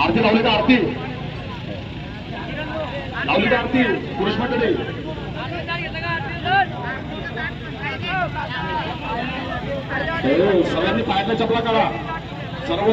आरती लावली तर आरती. लावली तर आरती. पुरुष मंडळी. हो, सगळ्यांनी पायातल्या चपला काढा. सर्व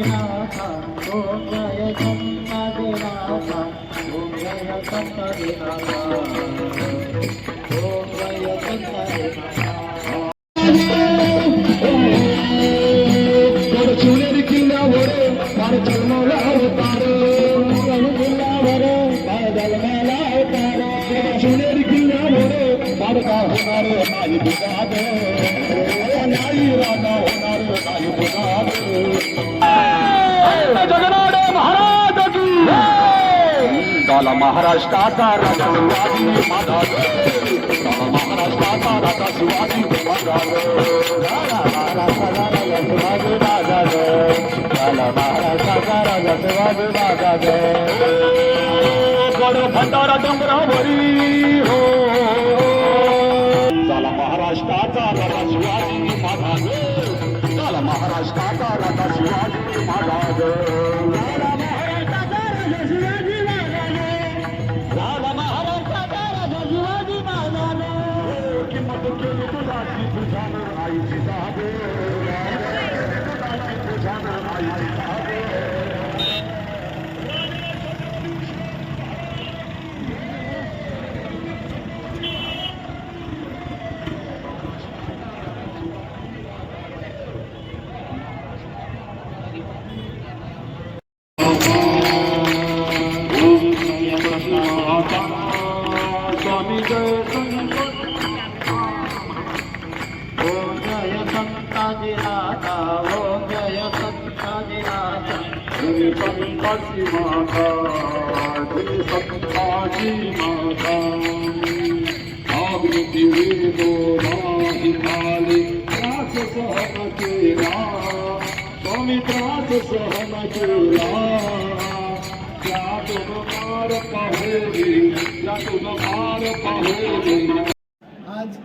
கம்பதிநாசம் ஓம் ஜய கம்பதிநாசம் ஓம் ஜய கம்பதிநாசம் ஓம் ஜய நாயி ராஜா நாயி புகாது जगनाडे महाराज की झाला महाराष्ट्राचा राजा शिवाजी महाराज महाराष्ट्राचा राजा शिवाजी महाराज झाला राजा शिवाजी झाला महाराष्ट्राचा राजा शिवाजी महाराज गड भंडारा डोंगरावरी हो। झाला महाराष्ट्राचा राजा शिवाजी महाराज झाला महाराष्ट्राचा राजा शिवाजी महाराज संताची माता श्री संताची माता आगृती वेदो नाही खाली त्रास सहन केला स्वामी त्रास सहन केला त्यातून मार पाहेली. त्यातून आज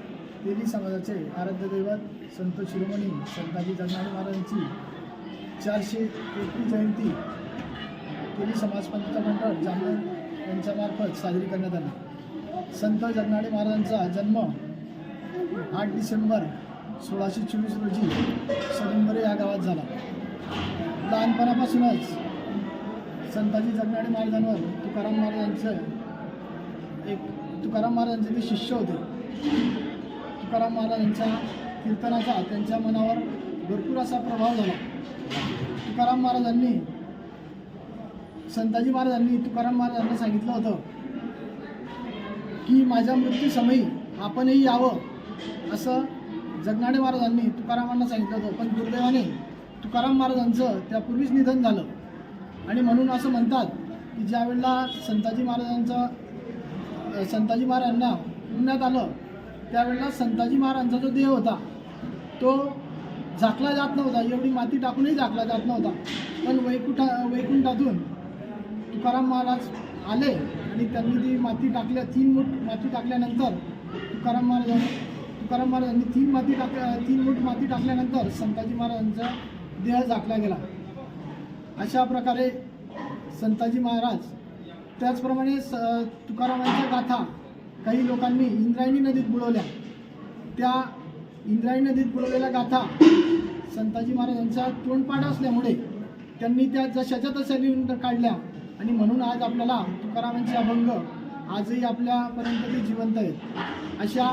तेली समाजाचे आराध्य दैवत संत शिरोमणी संताजी जगनाथ महाराजांची चारशे एकवीस जयंती तेली समाज मंडळ जामनेर यांच्यामार्फत साजरी करण्यात आली. संत जगनाडे महाराजांचा जन्म आठ डिसेंबर सोळाशे चोवीस रोजी सलिंबरे या गावात झाला. लहानपणापासूनच संताजी जगनाडे महाराजांवर तुकाराम महाराजांचं एक तुकाराम महाराजांचे ते शिष्य होते. तुकाराम महाराजांच्या कीर्तनाचा त्यांच्या मनावर भरपूर असा प्रभाव झाला. तुकाराम महाराजांनी संताजी महाराजांनी तुकाराम महाराजांना सांगितलं होतं की माझ्या मृत्यूसमयी आपणही यावं असं जगनाडे महाराजांनी तुकारामांना सांगितलं होतं. पण दुर्दैवाने तुकाराम महाराजांचं त्यापूर्वीच निधन झालं. आणि म्हणून असं म्हणतात की ज्या वेळेला संताजी महाराजांचं संताजी महाराजांना पुण्यात आलं त्यावेळेला संताजी महाराजांचा जो देह होता तो झाकला जात नव्हता. एवढी माती टाकूनही झाकला जात नव्हता. पण वैकुंठा वैकुंठातून तुकाराम महाराज आले आणि त्यांनी ती माती टाकल्या तीन मूठ माती टाकल्यानंतर तुकाराम महाराजांनी तुकाराम महाराजांनी तीन माती टाकल्या तीन मूठ माती टाकल्यानंतर संताजी महाराजांचा देह झाकला गेला. अशा प्रकारे संताजी महाराज त्याचप्रमाणे स तुकारामांच्या गाथा काही लोकांनी इंद्रायणी नदीत बुडवल्या. त्या इंद्रायणी नदीत बुडवलेल्या गाथा संताजी महाराजांचा तोंडपाठ असल्यामुळे त्यांनी त्या जशाच्या तशा लिहून काढल्या. आणि म्हणून आज आपल्याला तुकारामांचे अभंग आजही आपल्यापर्यंत ते जिवंत आहेत. अशा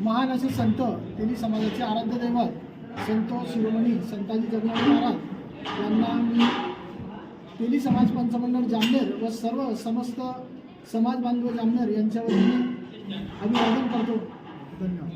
महान असे संत त्यांनी समाजाचे आराध्य दैवत संत शिरोमणी संताजी जगनाथ महाराज यांना मी तेली समाज पंचमंडळ जामनेर व सर्व समस्त समाज बांधव जामनेर यांच्या वतीने अभिवादन करतो. धन्यवाद.